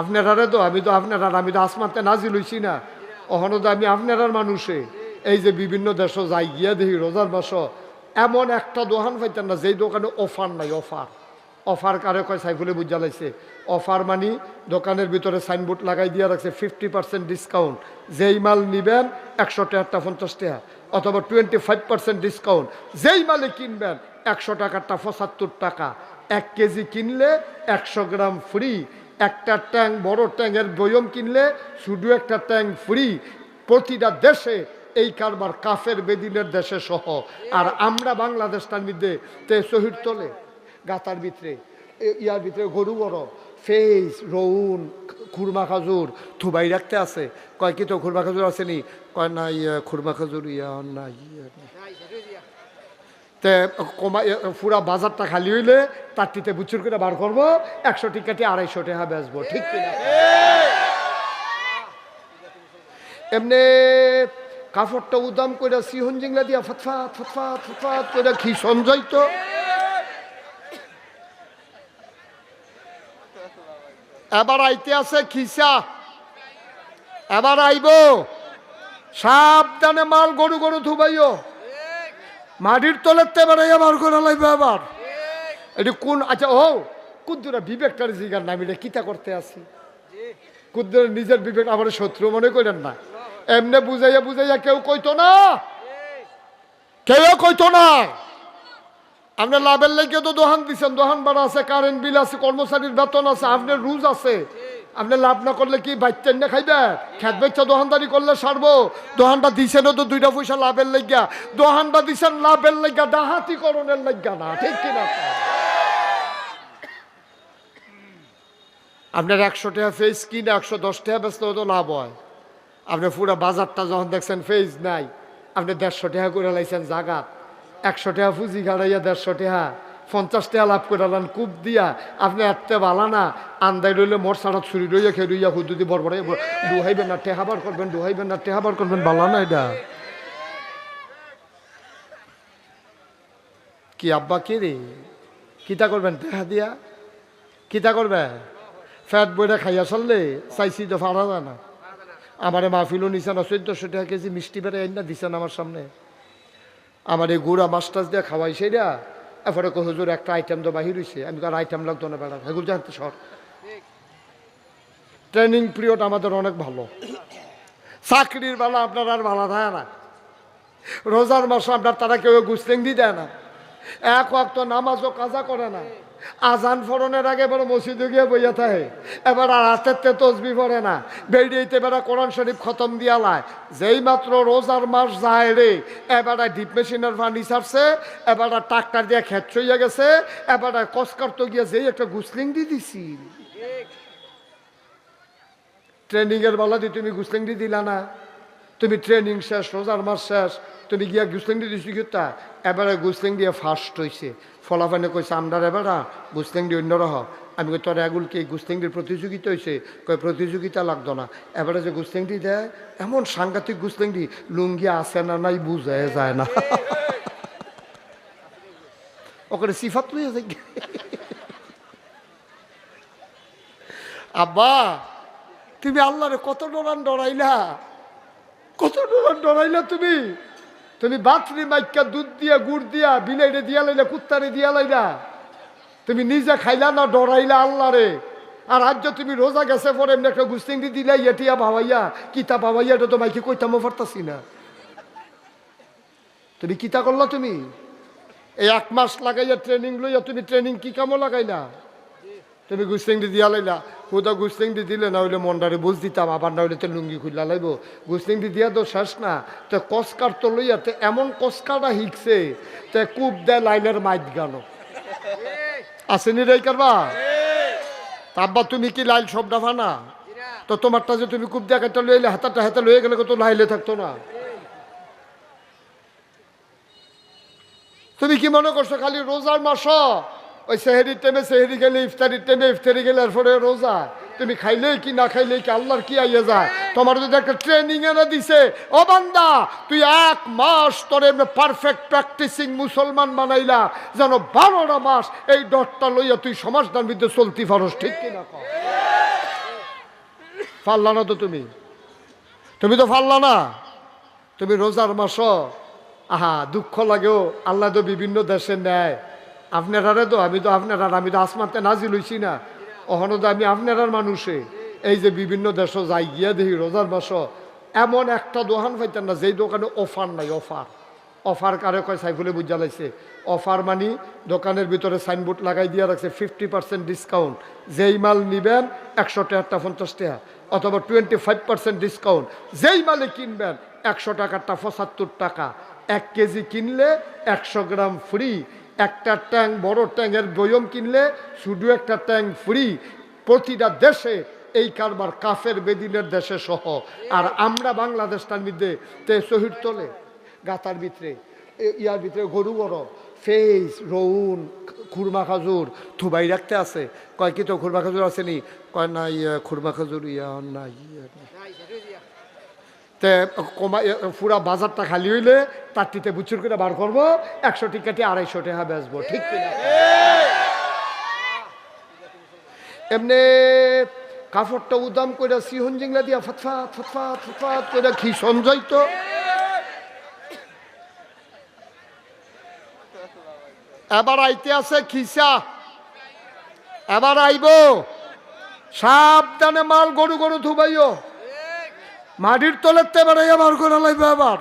আপনারারে তো, আমি তো আপনারা আমি তো আসমাতে নাজিল হইছি না। অহনো তো আমি আপনারার মানুষে। এই যে বিভিন্ন দেশ যাই গিয়া দেখি, রোজার মাস, এমন একটা দোকান পাইতেন না, যেই দোকানে অফার নাই, অফার। অফার কারে কয়, সাইফুলে বুঝা লাইছে। অফার মানি দোকানের ভিতরে সাইনবোর্ড লাগাই দিয়ে রাখছে ফিফটি পার্সেন্ট ডিসকাউন্ট যেই মাল নিবেন একশো টাকারটা পঞ্চাশ টাকা, অথবা টোয়েন্টি ফাইভ পার্সেন্ট ডিসকাউন্ট যেই মালে কিনবেন একশো টাকারটা পঁচাত্তর টাকা। এক কেজি কিনলে একশো গ্রাম ফ্রি একটা ট্যাং বড় ট্যাঙ্কের বয়ম কিনলে শুধু একটা ট্যাঙ্ক ফ্রি। প্রতিটা দেশে এই কারবার কাফের বেদিনের দেশে সহ। আর আমরা বাংলাদেশটার মধ্যে তে শহীদ তোলে, গাতার ভিতরে ইয়ার ভিতরে গরু বড় ফেস রৌন খুরমা খাজুর, থুবাই রাখতে আছে। কয় কি তো খুরমা খাজুর আসেনি কয় না ইয়া খুরমা খাজুর ইয়া না ইয়া। তে কমা পুরা বাজারটা খালি হইলে তার টিতে বুচুর করে বার করব, একশো টিকাটি আড়াইশো টাকা বেচবো, ঠিক এমনি কাপড়টা উদাম করে সিহন জিংলা দিয়া ফতফাত ফতফাত ফতফাত করে কি সঞ্জয় তো। এবার আইতে আছে খিসা। এবার আইব। সাবধানে মাল গরু গরু থুবাইও মাটির তলের তে এবার আবার করে লাগবে আবার। এটি কোন আচ্ছা ও কুদ্দুরা বিবেকটার জিগার নাম, এটা কিতা করতে আসি কুদ্দুরা নিজের বিবেক আমার শত্রু মনে করেন না। এমনে বুঝাইয়া বুঝাইয়া কেউ কইতো না। কেউ কইতো না। আপনার লাভের লেগে তো দোহান দিচ্ছেন দোহান ভাড়া আছে, কারেন্ট বিল আছে, কর্মচারীর বেতন আছে, আপনার রুজ আছে। আপনি লাভ না করলে কি না খাইবে? খেত বেচা দোহানদারি করলে সারবো। দোহানটা দিছেন তো দুইটা পয়সা লাভের লাগিয়া। দোহানটা দিছেন লাভের লাগিয়া, ডাহাতি করণের লাগিয়া না, ঠিক কিনা আপনার একশো টাকা ফেস কিনে একশো দশ টাকা বেচতে তো লাভ হয়। আপনি পুরো বাজারটা যখন দেখছেন ফেজ নাই, আপনি দেড়শো টাকা করে লাইছেন জাগাত। একশো টাকা পুঁজি গাড়াইয়া দেড়শো টাকা। পঞ্চাশ টাকা লাভ করে লান কূপ দিয়া। আপনি এতে বালা না আন্দাই রইলে মোর সাড়া ছুরি রইয়া খেয়ে রইয়া হুদুদি বড় ডুহাইবেন না টেহাবার করবেন ডুহাইবেন না টেহাবার করবেন, বালা না এটা। কি আব্বা কি রে? কিতা করবেন টেহা দিয়া? কিতা করবেন? ফ্যাট বইটা খাইয়া চললে চাইছি তো ফাড়া যায় না। আমার মাহফিলও নিছেন চোদ্দশো টাকা কেজি মিষ্টি বেড়ে আইন না দিছেন আমার সামনে। আমার এই গুড়া মাছ টাছ দিয়ে খাওয়াই সেটা এরপরে কো হুজুর, একটা আইটেম তো বাহির হয়েছে আমি কার আইটেম লাগতো না বেড়া এগুলো জানতে সর। ট্রেনিং পিরিয়ড আমাদের অনেক ভালো। চাকরির বেলা আপনার আর ভালো থাকে না। রোজার মাসে আপনার তারা কেউ গুসলিং দিয়ে দেয় না। এক অক্ত নামাজও কাজা করে না। আজান ফরনের আগে এবার মসজিদে গিয়ে বইয়া থাকে। এবার আর হাতের তসবি পড়ে না। বেরিয়েতে বেড়া কোরআন শরীফ খতম দিয়া লায়। যেই মাত্র রোজার মাস যায় রে এবার ডিপ মেশিনের পানি ছাড়ছে এবার ট্রাক্টার দিয়ে খেত চইয়া গেছে এবার কসকার তো গিয়া যেই একটা গুসলিং দিয়ে দিছি। ট্রেনিং এর বেলা দিয়ে তুমি গুসলিং দিয়ে দিলা না। তুমি ট্রেনিং শেষ, রোজার মাস শেষ, তুমি গিয়া গুসলিং দিয়ে দিছি কিতা? এবারে গুসলিং দিয়ে ফার্স্ট হয়েছে ফলাফানে কইছে আমরা এবারা গুসলিং দিয়ে অন্য রহ। আমি কই, তোর এগুল কি গুসলিংটির প্রতিযোগিতা হয়েছে কই, প্রতিযোগিতা লাগতো না। এবারে যে গুসলিংটি দেয় এমন সাংঘাতিক গুসলিংটি লুঙ্গি আসে না নাই বুঝায় যায় না। ওখানে সিফাত আব্বা, তুমি আল্লাহরে কত ডরান ডরাইলা? কত ডরাইলা তুমি? তুমি বাথরি মাইকা দুধ দিয়া, গুড় দিয়া বিলাইরে দিয়া লাইলা, কুত্তারে দিয়া লাইলা। তুমি নিজে খাইলা না ডরাইলা আল্লাহরে আর আজ তুমি রোজা গেছে পরে এমনি একটা গুস্তিং দি দিলা এটিয়া ভাবাইয়া কিতা ভাবাইয়া এটা তো মাইকে কইতামও পারতাছি না। তুমি কিতা করলা তুমি? এই এক মাস লাগাইয়া ট্রেনিং লইয়া তুমি ট্রেনিং কি কামও লাগাইলা? তুমি গুস্তিং দি দিয়া লাইলা গুস্তিং দি দিলে না হইলে মন্ডারে বুঝ দিতাম, আবার না হইলে তো লুঙ্গি খুললা লাইব। গুস্তিং দি দিয়া তো শেষ না, তো কসকার তো লইয়া, তে এমন কসকাটা হিকছে, তে কূপ দেয় লাইনের মাইত গান। আসেনি রে কারবা? তাব্বা তুমি কি লাইল সব ডাফা না তো তোমারটা যে তুমি কূপ দিয়া কাটটা লইলে হাতাটা হাতে লয়ে গেলে তো লাইলে থাকতো না? তুমি কি মনে করছ খালি রোজার মাস ওই সেহেরির টাইমে সেহেরি গেলে, ইফতারির টাইমে ইফতারি গেলে, এরপরে রোজা। তুমি খাইলেই কি, না খাইলেই কি, আল্লাহর কি আইয়া যায়? তোমার যদি একটা ট্রেনিং এনে দিছে, ও বান্দা, তুই এক মাস তোর এমনি পারফেক্ট প্র্যাকটিসিং মুসলমান বানাইলা, যেন বারোটা মাস এই ডটটা লইয়া তুই সমাজটার মধ্যে চলতি পারস, ঠিক কিনা পারলা না তো তুমি? তুমি তো পারলা না? তুমি রোজার মাস আহা, দুঃখ লাগেও আল্লাহ তো বিভিন্ন দেশে নেয়। আপনারারে তো, আমি তো আপনারা আমি তো আসমাতে নাজিল হইছি না। অহনো তো আমি আপনারার মানুষে। এই যে বিভিন্ন দেশ যাই গিয়া দেখি রোজার মাস, এমন একটা দোকান পাইতেন না, যেই দোকানে অফার নাই, অফার। অফার কারে কয়, সাইফুলে বুঝা লাইছে। অফার মানি দোকানের ভিতরে সাইনবোর্ড লাগাই দিয়ে রাখছে ফিফটি পার্সেন্ট ডিসকাউন্ট যেই মাল নিবেন একশো টাকারটা পঞ্চাশ টাকা, অথবা টোয়েন্টি ফাইভ পার্সেন্ট ডিসকাউন্ট যেই মালে কিনবেন একশো টাকারটা পঁচাত্তর টাকা। এক কেজি কিনলে একশো গ্রাম ফ্রি একটা ট্যাঙ্ক, বড় ট্যাঙ্কের বয়ম কিনলে শুধু একটা ট্যাঙ্ক ফ্রি প্রতিটা দেশে এই কারবার কাফের বেদিনের দেশে সহ। আর আমরা বাংলাদেশটার মধ্যে তে শহীদ তোলে, গাতার ভিতরে ইয়ার ভিতরে গরু বড় ফেস রৌন খুরমা খাজুর, থুবাই রাখতে আছে। কয় কি তো খুরমা খাজুর আসেনি কয় না ইয়া খুরমা খাজুর ইয়া না ইয়া। তে কমা পুরা বাজারটা খালি হইলে তারটিতে বুচুর করে বার করব, একশো টিকাটি আড়াইশো টাকা বেচবো, ঠিক এমনি কাপড়টা উদাম করে সিহন জিংলা দিয়া ফতফাত ফতফাত ফতফাত করে কি সঞ্জয় তো। এবার আইতে আছে খিসা। এবার আইব। সাবধানে মাল গরু গরু ধুবাইও। মাটির তলের বেড়াইয়া বার করে লাইবে এবার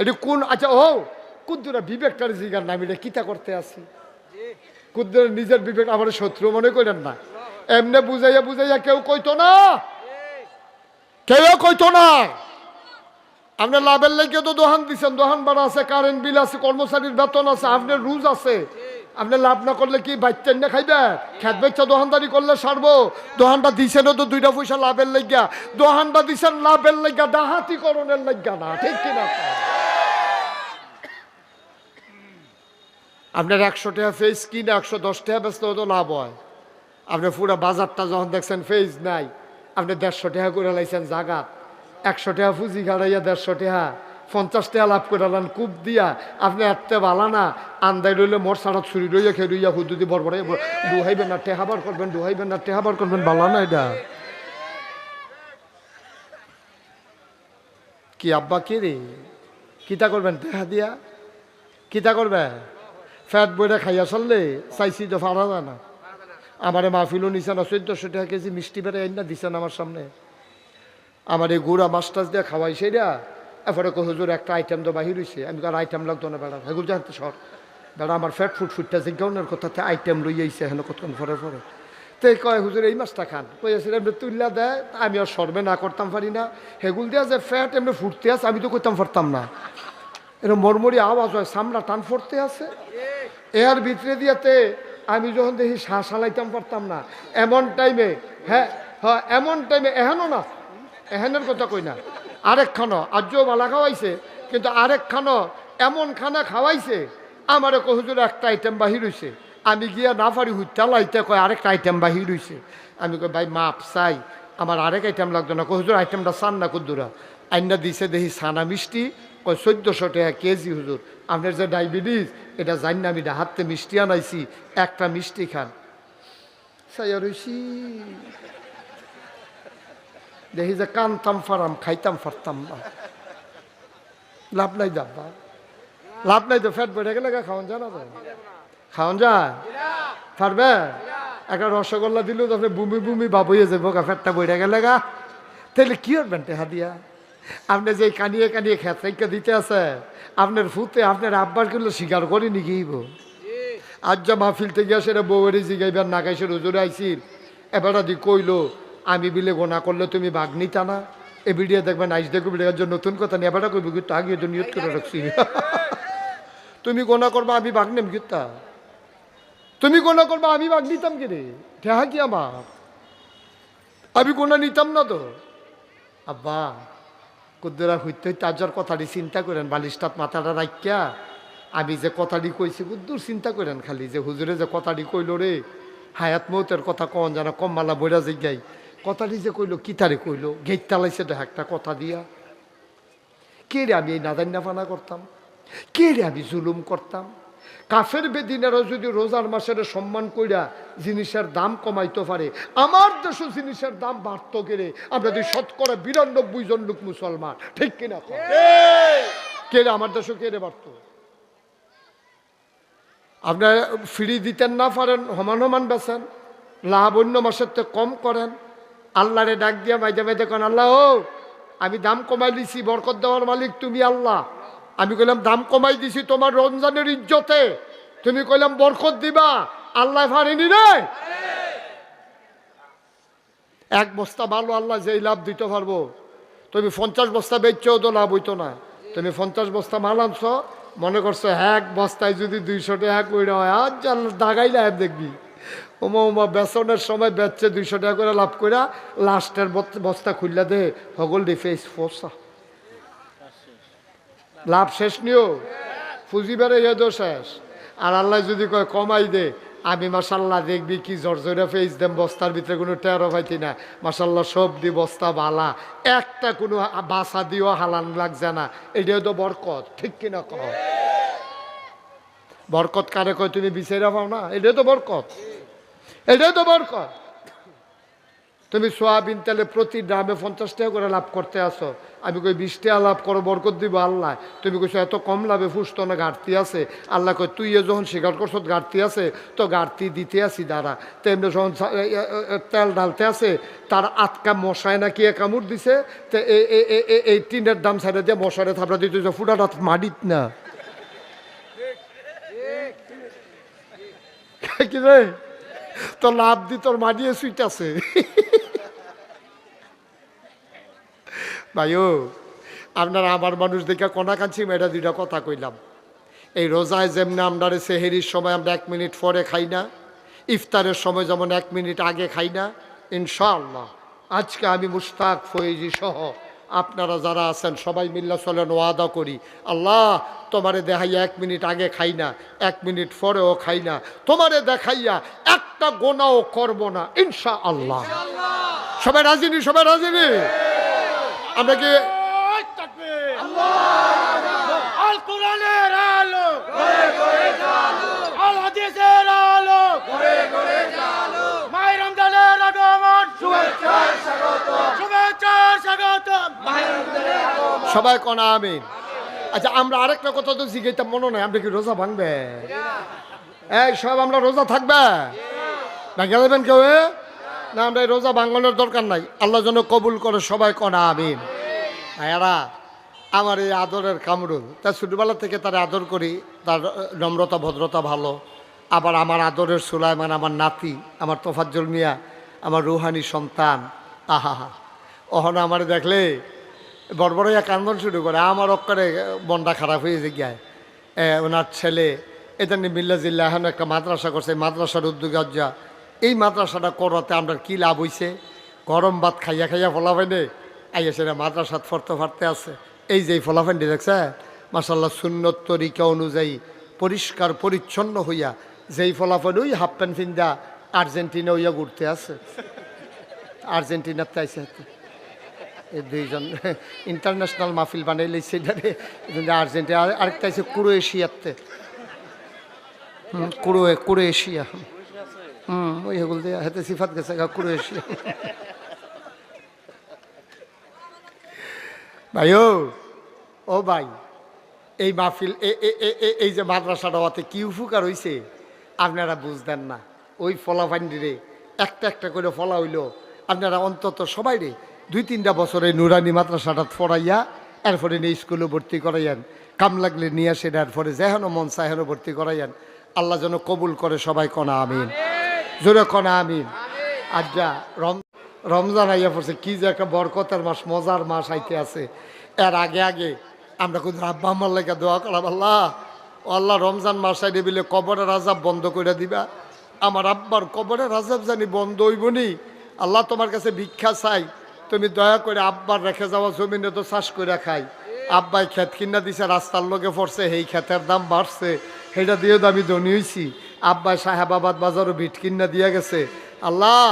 এটি কোন আচ্ছা ও কুদ্দুরা বিবেকটার জিগার নাম, এটা কিতা করতে আসি কুদ্দুরা নিজের বিবেক আমার শত্রু মনে করেন না। এমনি বুঝাইয়া বুঝাইয়া কেউ কইতো না। কেউ কইতো না। আপনার লাভের লেগে তো দোহান দিচ্ছেন দোহান ভাড়া আছে, কারেন্ট বিল আছে, কর্মচারীর বেতন আছে, আপনার রুজ আছে। আপনি লাভ না করলে কি বাচ্চেন না খাইবে? খেত বেচা দোহানদারি করলে সারবো। দোহানটা দিছেন তো দুইটা পয়সা লাভের লেগা দোহানটা দিছেন লাভের লেগা ডাহাতি করণের লেগা না, ঠিক কিনা আপনার একশো টাকা ফেস কিনে একশো দশ টাকা বেচতে তো লাভ হয়। আপনি পুরো বাজারটা যখন দেখছেন ফেজ নাই, আপনি দেড়শো টাকা করে লাইছেন জাগা একশো টাকা পুঁজি গাড়াইয়া দেড়শো টাকা। পঞ্চাশ টাকা লাভ করে লান কূপ দিয়া, আপনি এতে বালা না আন্দাই রইলে মোর সারা ছুরি রইয়া খেয়ে রইয়া হুদুদি বড় ডুহাইবেন না টেহাবার করবেন ডুহাইবেন না টেহাবার করবেন, বালা না এটা। কি আব্বা, কি রে? কিতা করবেন টেহা দিয়া? কিতা করবে ফ্যাট বইটা খাইয়া চললে, চাইছি তো ফারা যায় না। আমারে মাহফিলও নিছেন না, চোদ্দশো টাকা কেজি মিষ্টি বেড়ে আইন না দিছেন আমার সামনে। আমার এই গুড়া মাছ টাছ দিয়ে খাওয়াই সেইটা এরপরে কো হুজুর, একটা আইটেম তো বাহির হয়েছে আমি আর আইটেম লাগতো না বেড়া হেগুল জানতে সর। বেড়া, আমার ফ্যাট ফুড ফুটটা জিজ্ঞাউনের কথাতে আইটেম লই আইছে হেন কতক্ষণ পরে পরে। তো কয়, হুজুর, এই মাছটা খান। কই আছে এমনি তুললা দেয় আমি আর সর্বে না, করতাম পারি না। হেগুল দিয়া যে ফ্যাট এমনি ফুটতে আছে, আমি তো করতাম পারতাম না। এরকম মরমরি আওয়াজ হয় সামনা টান ফুটতে আছে। এর ভিতরে দিয়াতে আমি যখন দেখি শ্বাস হালাইতাম পারতাম না। এমন টাইমে হ্যাঁ হ্যাঁ এমন টাইমে এহেনও না এহেনের কথা কই না। আরেক খানো আজ্য বালা খাওয়াইছে, কিন্তু আরেক খানো এমন খানা খাওয়াইছে, আমারে কহুজুর একটা আইটেম বাহির হইছে। আমি গিয়া না পারি হুইতালাইতে কয়, আরেকটা আইটেম বাহির হইছে। আমি কই ভাই, মাপ চাই, আমার আরেক আইটেম লাগতো না। কহুজুর আইটেমটা চান না কুদ্দুরা। আইনা দিছে দেখি সানা মিষ্টি, কয়, চোদ্দশো টাকা কেজি, হুজুর, আপনার যে ডায়াবেটিস, এটা জানি না, আমি হাতে মিষ্টি আনাইছি, একটা মিষ্টি খান। সাইয়া রইছি। দেখি যে কানতাম ফারাম খাইতাম ফারতাম না লাভ নাই দাব্বা লাভ নাই তো ফ্যাট বেড়ে গেলে খাওয়ান যায় না তো? খাওয়ান যায়? পারবে? একটা রসগোল্লা দিলেও তো আপনি বুমি বুমি বাবুইয়ে যাব গা ফ্যাটটা বেড়ে গেলে গা। তাহলে কি করবেন টেহা দিয়া আপনি যে কানিয়ে কানিয়ে খেতে দিতে আছে, আপনার ফুতে আপনার আব্বার করলে স্বীকার করি নাকি আজ যা মাহফিল থেকে সেটা বউয়েরই জিগাইবার নাগাইছে, রোজরে আইসিল। এবারটা দি কইলো আমি বিলে গোনা করলে তুমি বাঘ নিতা না এ ভিডিও দেখবেন আইস দেখো ভিডিওর জন্য নতুন কথা নিয়ে এবারটা কইবি কিন্তু আগে নিয়ত করে রাখছি। তুমি গোনা করবা, আমি বাঘ নেম কিতা? তুমি গোনা করবা, আমি বাঘ নিতাম কি রে ঠেহা কি আমার? আমি গোনা নিতাম না তো। আব্বা, কুদ্দুরা হইতে হইতে আজার কথাটি চিন্তা করেন বালিশটাত মাথাটা রাখিয়া আমি যে কথাটি কইছি, কুদ্দুর চিন্তা করেন খালি, যে হুজুরে যে কথাটি কইল রে, হায়াত মৌতের কথা কন জানা কম্মালা বইরা জিগাই কথাটি যে কইলো কি কিতারে কইলো, গেট তালাইছে তো একটা কথা দিয়া। কে রে আমি এই নাদান্না ফানা করতাম? কে রে আমি জুলুম করতাম? কাফের বেদিনেরা যদি রোজার মাসের সম্মান কইরা জিনিসের দাম কমাইতে পারে, আমার দেশও জিনিসের দাম বাড়তো গেলে আমরা যদি শতকরা বিরানব্বই জন লোক মুসলমান, ঠিক কিনা কে রে আমার দেশও কে রে বাড়তো? আপনারা ফ্রি দিতেন না পারেন, সমান সমান বেছেন লাভ অন্য মাসের তো কম করেন। আল্লাহরে ডাক দিয়া মাইদে মাইদে কন, আল্লাহ ও, আমি দাম কমাই দিছি, বরকত দেওয়ার মালিক তুমি আল্লাহ। আমি কইলাম, দাম কমাই দিছি তোমার রমজানের ইজ্জতে। তুমি কইলাম, বরকত দিবা, আল্লাহ পারেনি রে। এক বস্তা ভালো আল্লাহ যেই লাভ দিতে পারব। তুমি পঞ্চাশ বস্তা বেচছেও তো লাভ হইতো না। তুমি পঞ্চাশ বস্তা মাল আনছ, মনে করছ, এক বস্তায় যদি দুইশো টাকা করে হয়, আজ জাল দাগাই লাভ দেখবি। ওমা ওমা বেসনের সময় বেচছে দুইশো টাকা করে লাভ করে লাস্টের বস্তা খুললা দে। হগল ডি ফেস। লাভ শেষ নিও? ফুজিবারে এদো শেষ। আর আল্লাহ যদি কয় কমাই দে, আমি মাসাল্লাহ দেখবি কি জর্জরা ফেস দেম বস্তার ভিতরে কোনো টেরো পাইতি না। মাসাল্লাহ দি বস্তা বালা। একটা কোনো বাসা দিও হালান লাগছে না। এটাও তো বরকত, ঠিক কিনা কহ বরকত কারে কয়, তুমি বিচারা পাও না? এটাও তো বরকত। এটাও তো বরকত তুমি সোয়াবিন তেলে প্রতি ড্রামে পঞ্চাশ টাকা করে লাভ করতে আসো। আমি কই বিশ টাকা লাভ করো বরকত দিব আল্লাহ। তুমি কইছো এত কম লাভে ফুসত না ঘাটতি আছে। আল্লাহ কই তুই যখন স্বীকার করছ ঘাটতি আছে। তো ঘাটতি দিতে আসি দাঁড়া। তেমনি যখন তেল ঢালতে আছে তার আটকা মশায় নাকি এ কামড় দিছে তো এই টিনের দাম ছাড়ে দিয়ে মশারে থাপড়া দিতে ফুটাটা মাডিত না। কি রে? তো লাভ দি, তোর মাডিয়ে সুইট আছে। ভাইও, আপনারা আমার মানুষ দেখে কোনা কাঞ্চি মেয়েটা দুইটা কথা কইলাম। এই রোজায় যেমনি আমরা সেহেরির সময় আমরা এক মিনিট পরে খাই না, ইফতারের সময় যেমন এক মিনিট আগে খাই না, ইনশাআল্লাহ। আজকে আমি মুস্তাক ফয়েজি সহ আপনারা যারা আছেন, সবাই মিল্লা চলেন, ওয়াদা করি। আল্লাহ, তোমারে দেখাইয়া এক মিনিট আগে খাই না, এক মিনিট পরেও খাই না। তোমারে দেখাইয়া একটা গোনাও করব না ইনশা আল্লাহ সবাই রাজিনি সবাই রাজিনি আমরা কি সবাই কনা আমিন। আচ্ছা আমরা আরেকটা কথা তো জিজ্ঞাসা মনে নাই আমরা কি রোজা ভাঙবে? এই সব আমরা রোজা থাকবে? ভেঙে দেবেন কেউ? না আমরা রোজা ভাঙানোর দরকার নাই। আল্লাহ যেন কবুল করে সবাই কনা আমিন। এরা আমার এই আদরের কামরুল তা ছোটবেলা থেকে তার আদর করি তার নম্রতা ভদ্রতা ভালো। আবার আমার আদরের সুলাইমান আমার নাতি আমার তোফাজ্জল মিয়া আমার রুহানি সন্তান আহা হা। আমার দেখলে বড় বড় এক কান্দন শুরু করে আমার অক্করে মনটা খারাপ হয়ে যে গিয়ায়। এ, ওনার ছেলে এটা নিয়ে মিল্লা জিল্লা এখন একটা মাদ্রাসা করছে মাদ্রাসার উদ্যোগে এই মাদ্রাসাটা করাতে আমরা কি লাভ হইছে? গরম ভাত খাইয়া খাইয়া ফলাফাইনে আইয়া সেটা মাদ্রাসাত ফরতে ফারতে আছে। এই যে এই ফলাফাইনটি দেখছে মাসাল্লাহ সুন্নত তরিকা অনুযায়ী পরিষ্কার, পরিচ্ছন্ন হইয়া যেই ফলাফল ওই হাফ প্যান্ট ফিন্দা আর্জেন্টিনা হইয়া ঘুরতে আছে। আর্জেন্টিনার তাইছে হাতে। এই দুইজন ইন্টারন্যাশনাল মাহফিল বানাইলে সেটারে আর্জেন্টিনা আরেকটা আছে ক্রোয়েশিয়াতে। ক্রোয়ে, ক্রোয়েশিয়া। হুম ওই হেগুল দিয়ে হাতে সিফাত গেছে গা ক্রোয়েশিয়া ভাই ও ও ভাই এই মাহফিল এই যে মাদ্রাসাটা ওতে কি উপকার হইছে আপনারা বুঝতেন না ওই ফলাফান্ডিরে একটা একটা করে ফলা হইল আপনারা অন্তত সবাই রে দুই তিনটা বছরে নুরানি মাদ্রাসাটা ফরাইয়া এরপরে নিয়ে স্কুলে ভর্তি করাইয়ান কাম লাগলে নিয়ে আসেন এরপরে যেহেন মন চাহেন ভর্তি করাইয়ান আল্লাহ যেন কবুল করে সবাই কনা আমিন জোরে কনা, আমিন। যা রম, রমজান আইয়া পড়ছে, কি যে একটা বরকতের মাস, মজার মাস আইতে আছে। এর আগে আগে আমরা কিন্তু আব্বা আমার লেগে দোয়া করলাম, আল্লাহ আল্লাহ, রমজান মাস আইলে বিলে কবরের রাজাব বন্ধ করে দিবা। আমার আব্বার কবরের রাজাব জানি বন্ধ হইব নি আল্লাহ তোমার কাছে ভিক্ষা চাই। তুমি দয়া করে আব্বার রেখে যাওয়া জমিনে তো চাষ করে খাই। আব্বাই ক্ষেত কিনা দিছে, রাস্তার লোকে পড়ছে, সেই ক্ষেতের দাম বাড়ছে। সেটা দিয়ে তো আমি ধনী হয়েছি আব্বাই সাহেবাবাদ বাজারও ভিট কিনা দিয়ে গেছে। আল্লাহ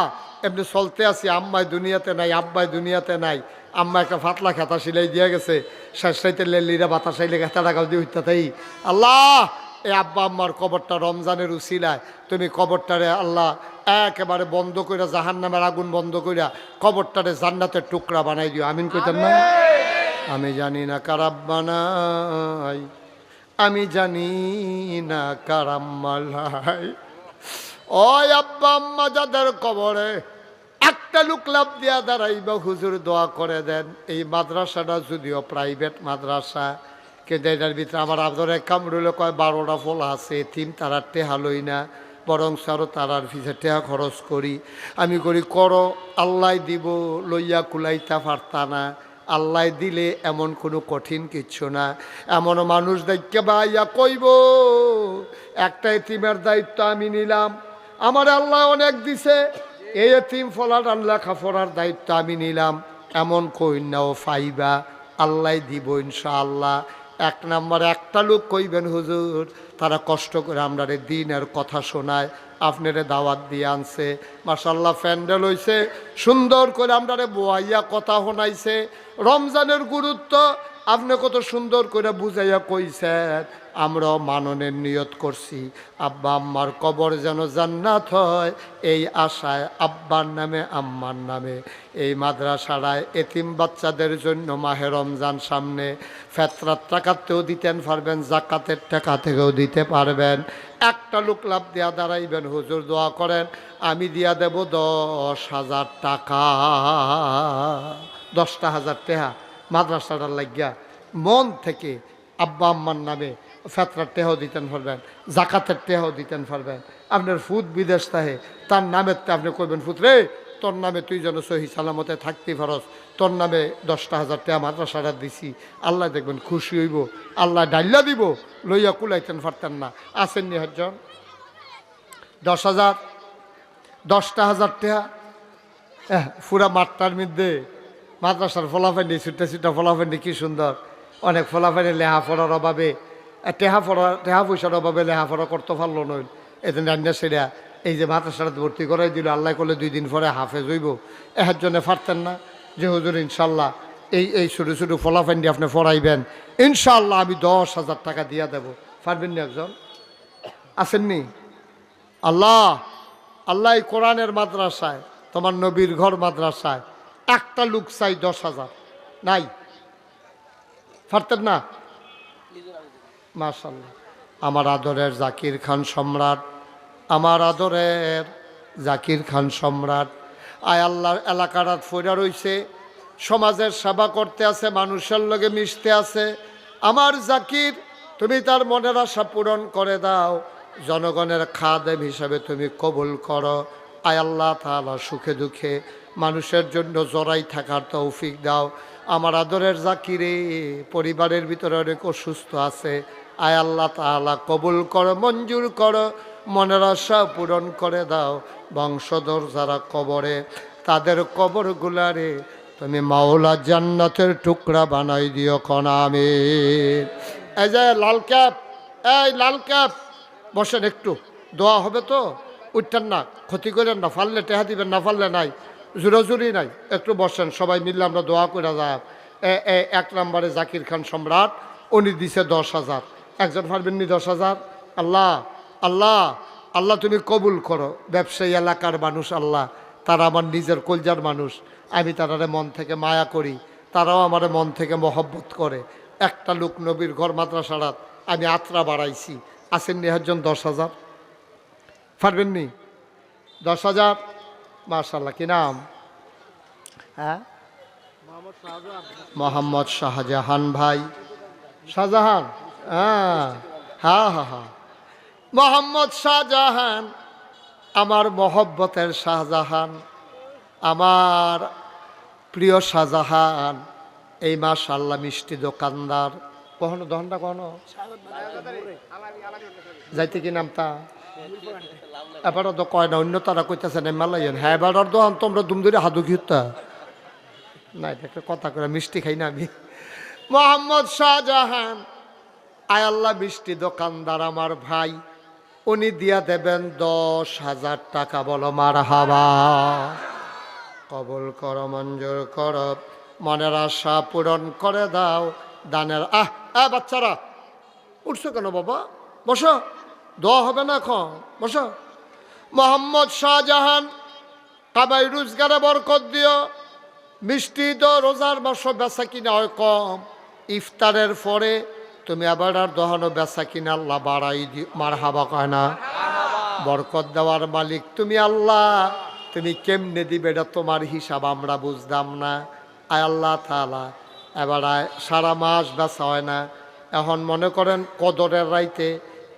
এমনি চলতে আছি আম্মাই দুনিয়াতে নাই আব্বাই দুনিয়াতে নাই। আম্মা একটা ফাতলা খেতা সিলাই দিয়ে গেছে। শেষ রাইতে লেলিরা বাতাস আইলে খেতা টাকাও দিয়ে হইতে তাই আল্লাহ এই আব্বা আম্মার কবরটা রমজানের উসিলায়। তুমি কবরটারে আল্লাহ একেবারে বন্ধ কইরা জাহান নামের আগুন বন্ধ কইরা কবরটারে জান্নাতের টুকরা বানাই দিও। আমিন কইতেন না? আমি জানি না কারাব বানাই আমি জানি না কারাম্মালাই ওই আব্বা আম্মা যাদের কবরে একটা লোক লাভ দিয়া দাঁড়াইবা, হুজুর দোয়া করে দেন। এই মাদ্রাসাটা যদিও প্রাইভেট মাদ্রাসা, কিন্তু এটার ভিতরে আমার আদরে কামড়ুলে কয় বারোটা ফল আছে, তিন তারার টেহা লই না বরং আরও তারার ফিসে টেহা খরচ করি। আমি করি, করো, আল্লাহ দিব, লইয়া কুলাইতা পারতা না। আল্লাহ দিলে এমন কোনো কঠিন কিচ্ছু না। এমন মানুষ দেখকে বাইয়া কইব, একটা এতিমের দায়িত্ব আমি নিলাম। আমার আল্লাহ অনেক দিছে, এই এতিম ফলার আল্লাহ খাফরার দায়িত্ব আমি নিলাম। এমন কইনাও ফাইবা, আল্লাহ দিব ইনশাআল্লাহ। এক নম্বর, একটা লোক কইবেন, হুজুর, তারা কষ্ট করে আমরা দিনের কথা শোনায়, আপনারে দাওয়াত দিয়ে আনছে। মার্শাল্লাহ প্যান্ডেল হইছে, সুন্দর করে আমরা বোয়াইয়া কথা শোনাইছে। রমজানের গুরুত্ব আপনি কত সুন্দর করে বুঝাইয়া কইছেন, আমরাও মাননের নিয়ত করছি। আব্বা আম্মার কবর যেন জান্নাত হয়, এই আশায় আব্বার নামে, আম্মার নামে। এই মাদ্রাসারায় এতিম বাচ্চাদের জন্য মাহে রমজান সামনে। ফেতরার টাকাতেও দিতেন পারবেন, জাকাতের টাকা থেকেও দিতে পারবেন। একটা লোক লাভ দেয়া দাঁড়াইবেন, হুজুর দোয়া করেন, আমি দিয়া দেব দশ হাজার টাকা। দশটা হাজার টাকা মাদ্রাসাটার লাগিয়া মন থেকে আব্বা আম্মার নামে ফেতরার টেহাও দিতেন পারবেন জাকাতের টেহাও দিতেন পারবেন আপনার ফুদ বিদেশ তাহে তার নামের তে আপনি কইবেন ফুত রে তোর নামে তুই যেন সহি সালামতে থাকতে পারস তোর নামে দশটা হাজার টাকা মাদ্রাসাটা দিছি আল্লাহ দেখবেন খুশি হইব আল্লাহ ডাইল্লা দিব লইয়া কুলাইতেন পারতেন না। আসেননি হজন দশ হাজার দশটা হাজার টাকা এহ, পুরা মাঠটার মধ্যে মাদ্রাসার ফলাফান্ডি ছুটে ছুটে ফলাফান্ডি কি সুন্দর। অনেক ফলাফান্ডি লেহাপড়ার অভাবে টেহা পড়া টেহা পয়সার অভাবে লেহাপড়া করতে পারল নয় এদিন রান্না সেরা এই যে মাদ্রাসাটা ভর্তি করাই দিল, আল্লাহ করলে দুই দিন পরে হাফেজ হইব। এর জন্য পারতেন না। যে হুজুর, ইনশাল্লাহ এই এই ছোটো ছোটো ফলাফান্ডি আপনি পড়াইবেন। ইনশাল্লাহ আমি দশ হাজার টাকা দিয়া দেব। পারবেন না একজন? আসেননি আল্লাহ আল্লাহ কোরআনের মাদ্রাসায়, তোমার নবীর ঘর মাদ্রাসায় একটা লোক চাই দশ হাজার। নাই। পারতেন না? মাশাল্লাহ আমার আদরের জাকির খান সম্রাট। আমার আদরের জাকির খান সম্রাট। আয় আল্লাহর এলাকাটা ফইরা রইছে। সমাজের সেবা করতে আছে, মানুষের লগে মিশতে আছে। আমার জাকির, তুমি তার মনের আশা পূরণ করে দাও। জনগণের খাদেম হিসাবে তুমি কবুল করো। আয় আল্লাহ তাআলা সুখে দুঃখে মানুষের জন্য জড়াই থাকার তৌফিক দাও। আমার আদরের জাকিরে, পরিবারের ভিতরে অনেক অসুস্থ আছে। আয় আল্লাহ তাআলা কবুল করো, মঞ্জুর করো, মনের আশা পূরণ করে দাও। বংশধর যারা কবরে, তাদের কবরগুলারে তুমি মাওলা জান্নাতের টুকরা বানাই দিও কনামে এই যে লাল ক্যাপ, এই লাল ক্যাপ, বসেন একটু। দোয়া হবে তো? উঠতেন না, ক্ষতি করেন না, ফাললে টেহা দিবেন না, ফাললে নাই। জুরোজুরি নাই, একটু বসেন, সবাই মিললে আমরা দোয়া করে এ এক নম্বরে জাকির খান সম্রাট, উনি দিছে দশ হাজার। একজন পারবেন নি দশ হাজার? আল্লাহ আল্লাহ আল্লাহ তুমি কবুল করো। ব্যবসায়ী এলাকার মানুষ আল্লাহ, তারা আমার নিজের কলজার মানুষ। আমি তারারে মন থেকে মায়া করি, তারাও আমার মন থেকে মহব্বত করে। একটা লোক নবীর ঘর মাদ্রাসারাত, আমি আত্রা বাড়াইছি। আসেন নিহাজন দশ হাজার? পারবেন নি? দশ হাজার? মার্শাল্লাহ কি নাম? হ্যাঁ? মোহাম্মদ শাহজাহান। ভাই। শাহজাহান? হ্যাঁ হ্যাঁ হ্যাঁ হ্যাঁ। মোহাম্মদ শাহজাহান আমার মহব্বতের শাহজাহান আমার প্রিয় শাহজাহান এই মাশাল্লাহ মিষ্টি দোকানদার। কখনো দহনটা কখনো? যাইতে কি নামতা? এবারও তো কয় না, অন্য তারা কইতেছে না মালাইন হ্যাঁ এবারও দোকান তোমরা দুম ধরে হাদু ঘিরতা না একটা কথা করে মিষ্টি খাই না আমি। মোহাম্মদ শাহজাহান, আয় আল্লাহ মিষ্টি দোকানদার আমার ভাই, উনি দিয়া দেবেন দশ হাজার টাকা, বলো মার হাবা কবল কর, মঞ্জুর কর, মনের আশা পূরণ করে দাও, দানের আহ আহ বাচ্চারা, উঠছো কেন বাবা? বসো, দোয়া হবে না এখন, বসো। মোহাম্মদ শাহজাহান, কামাই রোজগারে বরকত দিও, মিষ্টি তো রোজার মাস বেচা কিনা হয় কম। ইফতারের পরে তুমি আবার আর দহানো বেচা কিনা আল্লাহ বাড়াই দি মার হাবা কয় না? বরকত দেওয়ার মালিক তুমি আল্লাহ। তুমি কেমনে দিবে এটা তোমার হিসাব আমরা বুঝতাম না। আয় আল্লাহ তালা এবার সারা মাস বেচা হয় না। এখন মনে করেন কদরের রাইতে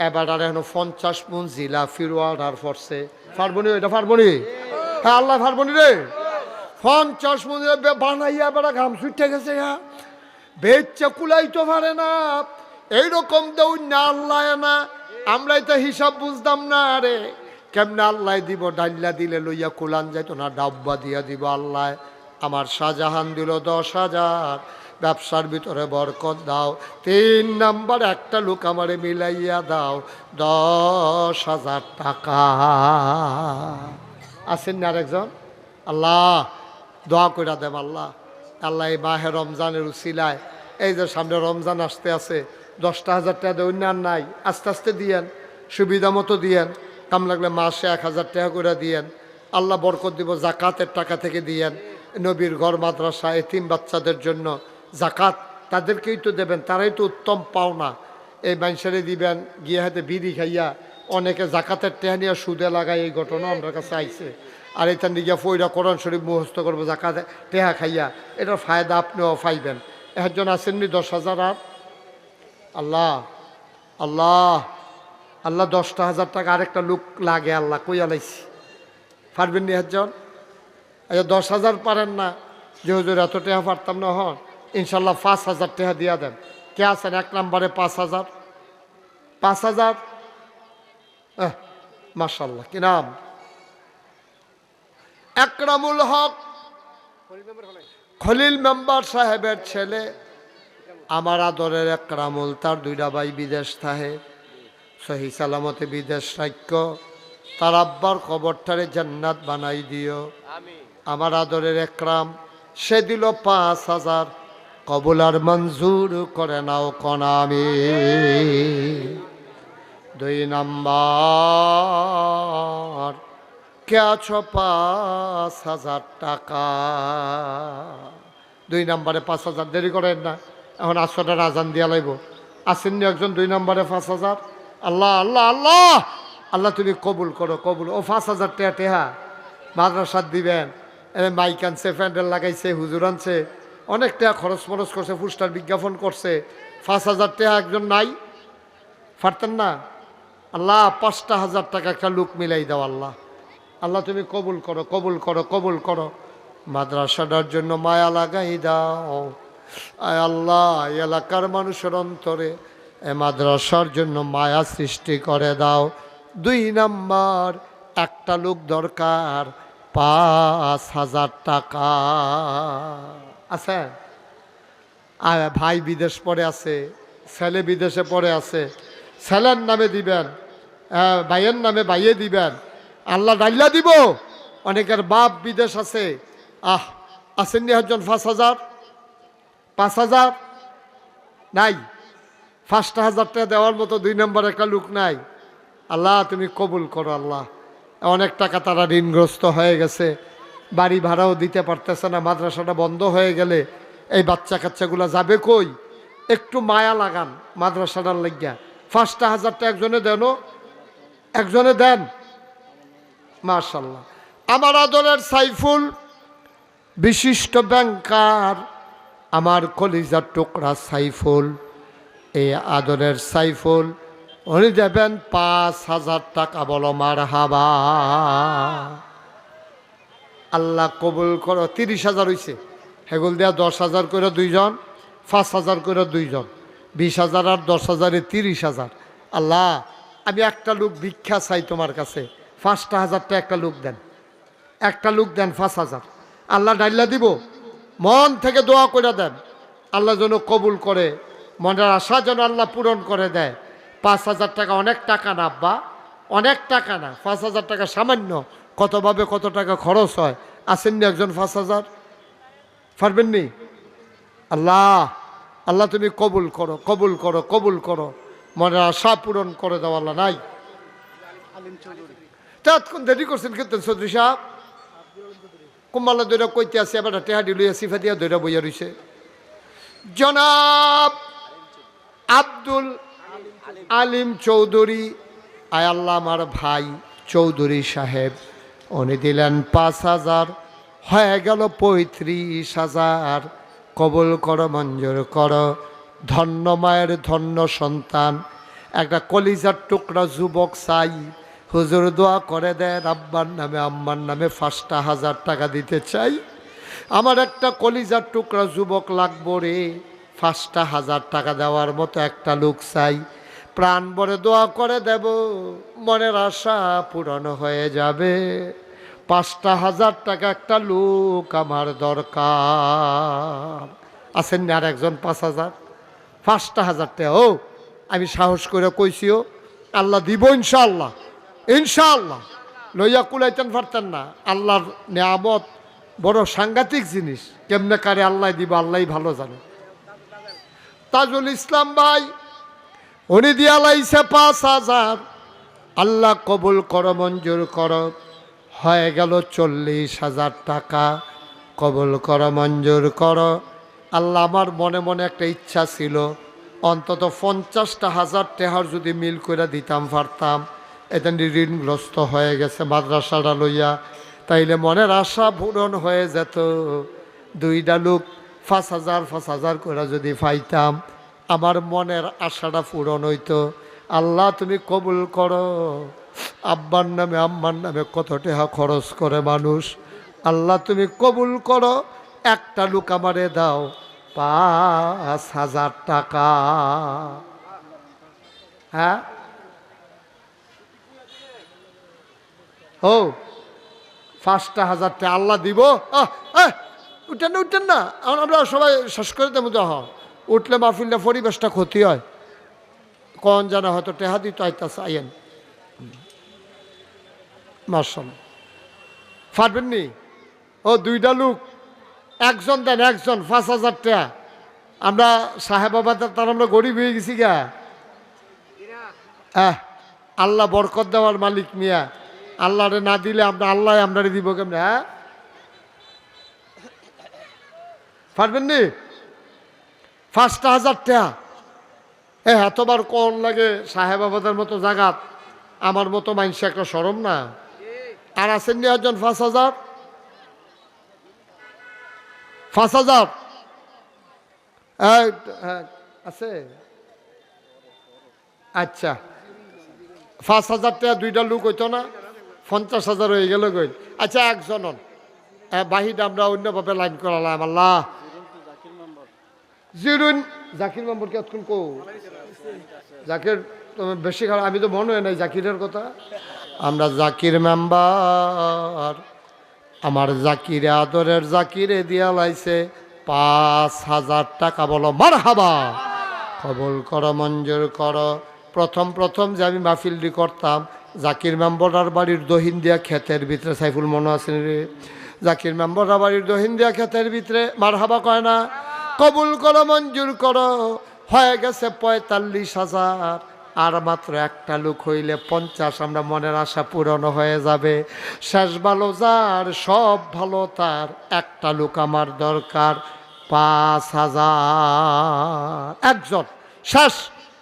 এবার আর এখন পঞ্চাশ মন জিলা ফিরোয়ার আর পড়ছে পারবনি এটা পারবনি হ্যাঁ আল্লাহ পারবনি রে। পঞ্চাশ মন বানাইয়া এবার ঘাম ছুটে গেছে হ্যাঁ বেচে কুলাইতে পারে না। এইরকম না, আল্লাহ না। আমরাই তো হিসাব বুঝতাম না রে। কেমনে আল্লাহ দিব ডাল্লা দিলে লইয়া কুলান যাইতো না, ডাব্বা দিয়া দিব আল্লাহ। আমার শাহজাহান দিল দশ হাজার। ব্যবসার ভিতরে বরকত দাও। তিন নাম্বার, একটা লোক আমারে মিলাইয়া দাও, দশ হাজার টাকা। আছেন না আরেকজন? আল্লাহ, দোয়া করে দেব আল্লাহ। আল্লাহ এই মাহে রমজানের উসিলায়, এই যে সামনে রমজান আসতে আছে, দশটা হাজার টাকা অন্য আর নাই, আস্তে আস্তে দিয়েন, সুবিধা মতো দিয়েন, কাম লাগলে মাসে এক হাজার টাকা করে দিয়েন। আল্লাহ বরকত দিব, জাকাতের টাকা থেকে দিয়েন, নবীর ঘর, মাদ্রাসা, এতিম বাচ্চাদের জন্য। জাকাত তাদেরকেই তো দেবেন, তারাই তো উত্তম পাওনা। এই মানুষেরে দিবেন, গিয়ে হাতে বিড়ি খাইয়া অনেকে জাকাতের টেহা নিয়ে সুদে লাগায়, এই ঘটনা আমার কাছে আইছে। আর এটা নিয়ে ফইরা কোরআন শরীফ মুখস্থ করব, জাকাতে, টেহা খাইয়া। এটার ফায়দা আপনিও পাইবেন। একজন আসেননি দশ হাজার আর? আল্লাহ আল্লাহ আল্লাহ দশটা হাজার টাকা আরেকটা লোক লাগে, আল্লাহ, কই আলাইছি? পারবেন নি একজন? আচ্ছা দশ হাজার পারেন না, যে হুজুর এত টাকা পারতাম না হন। ইনশাল্লাহ পাঁচ হাজার টাকা দিয়া দেন। কে আছেন? এক নম্বরে পাঁচ হাজার। পাঁচ হাজার? মার্শাল্লাহ কি নাম? একরামুল হক। খলিল মেম্বার সাহেবের ছেলে। আমার আদরের একরামুল তার দুইটা ভাই বিদেশ থাহে সহি সালামতে বিদেশ রাখ্য তার আব্বার কবরটারে জান্নাত বানাই দিও। আমার আদরের একরাম সে দিল পাঁচ হাজার। কবুলার মঞ্জুর করে নাও কনামি। দুই নাম্বার, কে আছো পাঁচ হাজার টাকা? দুই নম্বরে পাঁচ হাজার, দেরি করেন না, এখন আসরটা রাজান দিয়া লাইব। আসেননি একজন, দুই নম্বরে পাঁচ হাজার। আল্লাহ আল্লাহ আল্লাহ! আল্লাহ, তুমি কবুল করো, কবুল। ও পাঁচ হাজার টেহা টেহা মাদ্রাসার দিবেন। মাইক আনছে প্যান্ডেল লাগাইছে, হুজুর আনছে। অনেক টাকা খরচ ফরচ করছে পুস্টার বিজ্ঞাপন করছে। পাঁচ হাজার টাকা একজন নাই। পারতেন না? আল্লাহ পাঁচটা হাজার টাকা একটা লুক মিলাই দাও আল্লাহ। আল্লাহ তুমি কবুল করো কবুল করো কবুল করো। মাদ্রাসাটার জন্য মায়া লাগাই দাও। আয় আল্লাহ এলাকার মানুষের অন্তরে এ মাদ্রাসার জন্য মায়া সৃষ্টি করে দাও। দুই নাম্বার, একটা লোক দরকার, পাঁচ হাজার টাকা। আছে? ভাই বিদেশ পড়ে আছে, ছেলে বিদেশে পড়ে আছে, ছেলের নামে দিবেন ভাইয়ের নামে ভাইয়ে দিবেন, আল্লাহ ডাইল্লা দিব। অনেকের বাপ বিদেশ আছে, আহ আসেননি একজন পাঁচ হাজার? পাঁচ হাজার? নাই। পাঁচটা হাজার টাকা দেওয়ার মতো দুই নম্বর একটা লোক নাই। আল্লাহ, তুমি কবুল করো আল্লাহ। অনেক টাকা তারা ঋণগ্রস্ত হয়ে গেছে। বাড়ি ভাড়াও দিতে পারতেছে না, মাদ্রাসাটা বন্ধ হয়ে গেলে এই বাচ্চা কাচ্চাগুলো যাবে কই? একটু মায়া লাগান মাদ্রাসাটার লাগিয়া। পাঁচটা হাজারটা একজনে দেন একজনে দেন। মার্শাল্লাহ আমার আদরের সাইফুল বিশিষ্ট ব্যাংকার, আমার কলিজার টুকরা সাইফুল। এই আদরের সাইফুল, উনি দেবেন পাঁচ হাজার টাকা বলো মার হাবা আল্লাহ কবুল করো, তিরিশ হাজার হয়েছে হেগুল দেয়া দশ হাজার করে দুইজন, পাঁচ হাজার করে দুইজন। বিশ হাজার আর দশ হাজারে তিরিশ হাজার। আল্লাহ, আমি একটা লোক ভিক্ষা চাই তোমার কাছে। পাঁচটা হাজারটা একটা লোক দেন। একটা লোক দেন পাঁচ হাজার। আল্লাহ ডাইল্লা দিব, মন থেকে দোয়া করে দেন। আল্লাহ যেন কবুল করে, মনের আশা যেন আল্লাহ পূরণ করে দেয়। পাঁচ হাজার টাকা অনেক টাকা না, আব্বা। অনেক টাকা না, পাঁচ হাজার টাকা সামান্য। কতভাবে কত টাকা খরচ হয়? আসেননি একজন পাঁচ হাজার? পারবেন নি? আল্লাহ আল্লাহ তুমি কবুল করো কবুল করো কবুল করো। মনের আশা পূরণ করে দেওয়ালা নাই। তৎক্ষণ দেরি করছেন কিন্তু চৌধুরী সাহেব? কুম্বালা দৈরা কইতে আছে, এবার টেহাডি লইয়া সিফা দিয়া দৈরা বইয়া রইছে। জনাব আব্দুল আলিম চৌধুরী, আয় আল্লাহ আমার ভাই চৌধুরী সাহেব। উনি দিলেন পাঁচ হাজার। হয়ে গেল পঁয়ত্রিশ হাজার। কবল কর, মঞ্জুর কর। ধন্য মায়ের ধন্য সন্তান। একটা কলিজার টুকরা যুবক চাই। হুজুর দোয়া করে দেন আব্বার নামে, আম্মার নামে পাঁচটা হাজার টাকা দিতে চাই। আমার একটা কলিজার টুকরা যুবক লাগবো রে। পাঁচটা হাজার টাকা দেওয়ার মতো একটা লোক চাই। প্রাণ ভরে দোয়া করে দেব, মনের আশা পূরণ হয়ে যাবে। পাঁচটা হাজার টাকা একটা লোক আমার দরকার। আছেন না আর একজন পাঁচ হাজার? পাঁচটা হাজার টাকা। ও, আমি সাহস করে কইছিও আল্লাহ দিব ইনশাল্লাহ ইনশাল্লাহ লইয়া কুলাইতেন পারতেন না। আল্লাহর নিয়ামত বড় সাংঘাতিক জিনিস। কেমনে কারে আল্লাহ দিব আল্লাহ ভালো জানে। তাজুল ইসলাম ভাই উনি দিয়া লাইছে পাঁচ হাজার। আল্লাহ কবুল কর, মঞ্জুর কর। হয়ে গেল চল্লিশ হাজার টাকা। কবুল কর, মঞ্জুর কর। আল্লাহ আমার মনে মনে একটা ইচ্ছা ছিল। অন্তত পঞ্চাশটা হাজার টেহার যদি মিল করে দিতাম, পারতাম। এটা ঋণগ্রস্ত হয়ে গেছে মাদ্রাসাটা লইয়া। তাইলে মনের আশা পূরণ হয়ে যেত। দুইটা লোক পাঁচ হাজার পাঁচ হাজার করে যদি পাইতাম। আমার মনের আশাটা পূরণ হইতো। আল্লাহ তুমি কবুল করো। আব্বার নামে আম্মার নামে কত টাকা খরচ করে মানুষ। আল্লাহ তুমি কবুল করো। একটা লোক আমারে দাও পাঁচ হাজার টাকা। হ্যাঁ? ও পাঁচটা হাজারটা আল্লাহ দিব। আহ, উঠেন না উঠেন না। আমরা সবাই শেষ করে দেবো হ উঠলে মাহফিলটা পরিবেশটা ক্ষতি হয়। কন জানা হয়তো টেহা দিত, আইতাছে, আইয়েন। মার্শাল পারবেন নি? ও, দুইটা লোক। একজন দেন, একজন, পাঁচ হাজার টাকা আমরা সাহেব বাবাদের তার আমরা গরিব হয়ে গেছি গা। হ্যাঁ আল্লাহ বরকত দেওয়ার মালিক মিয়া। আল্লাহরে না দিলে আমরা, আল্লাহ আমরা দিব কেমনে হ্যাঁ? পারবেন নি? পাঁচটা হাজার টাকা এ, এতবার কম লাগে সাহেব আবাদের মতো জাগাত? আমার মতো মানুষ একটা সরম না। আর আছেন নি একজন পাঁচ হাজার? পাঁচ হাজার? আছে? আচ্ছা। পাঁচ হাজার টাকা দুইটা লোক হইতো না? পঞ্চাশ হাজার হয়ে গেল কই আচ্ছা একজন বাহির আমরা অন্যভাবে লাইন করালাম, আল্লাহ। জিরুন, জাকির মেম্বর কে এতক্ষণ কো জাকির বেশি খারাপ, আমি তো মনে হয় নাই জাকিরের কথা। আমরা জাকির মেম্বার, আমার জাকিরে আদরের জাকিরে দিয়া লাইছে পাঁচ হাজার টাকা, বলো মার হাবা কবল করো, মঞ্জুর করো। প্রথম প্রথম যে আমি মাহফিলটি করতাম, জাকির মেম্বরার বাড়ির দহিন দিয়া ক্ষেতের ভিতরে, সাইফুল মনে আছেন রে? জাকির মেম্বরার বাড়ির দহিন দিয়া ক্ষেতের ভিতরে মার হাবা কয় না? কবুল করো, মঞ্জুর করো। হয়ে গেছে পঁয়তাল্লিশ হাজার। আর মাত্র একটা লোক হইলে পঞ্চাশ, আমরা মনের আশা পূরণ হয়ে যাবে। শেষ ভালো যার, সব ভালো তার। একটা লোক আমার দরকার, পাঁচ হাজার। একজন, শেষ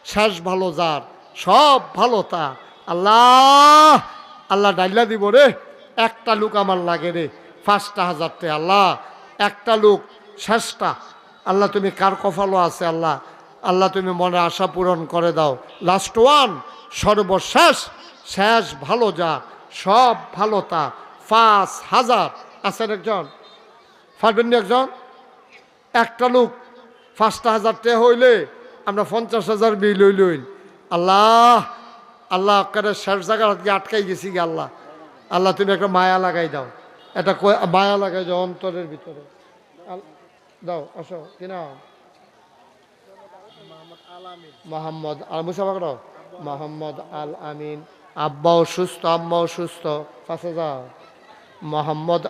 শেষ ভালো যার, সব ভালো তার। আল্লাহ আল্লাহ ডাইলা দিব রে। একটা লোক আমার লাগে রে, পাঁচটা হাজার টাকা আল্লাহ, একটা লোক, শেষটা। আল্লাহ, তুমি কার কফালো আছে আল্লাহ? আল্লাহ, তুমি মনে আশা পূরণ করে দাও। লাস্ট ওয়ান সর্বশেষ, শেষ ভালো যা, সব ভালো তা। পাঁচ হাজার। আছেন একজন? পারবেন একজন? একটা লোক, পাঁচটা হাজার টাকা হইলে আমরা পঞ্চাশ হাজার বিল হইল আল্লাহ আল্লাহ করে শেষ জায়গার গিয়ে আটকাই গেছি গে আল্লাহ। আল্লাহ, তুমি একটা মায়া লাগাই দাও। এটা মায়া লাগাই দাও অন্তরের ভিতরে। দাও আসো কি নাম? মোহাম্মদ আল মুসাফা করো মোহাম্মদ আল আমিন। আব্বাও সুস্থ আম্মাও সুস্থ। পাশে যাও। মোহাম্মদ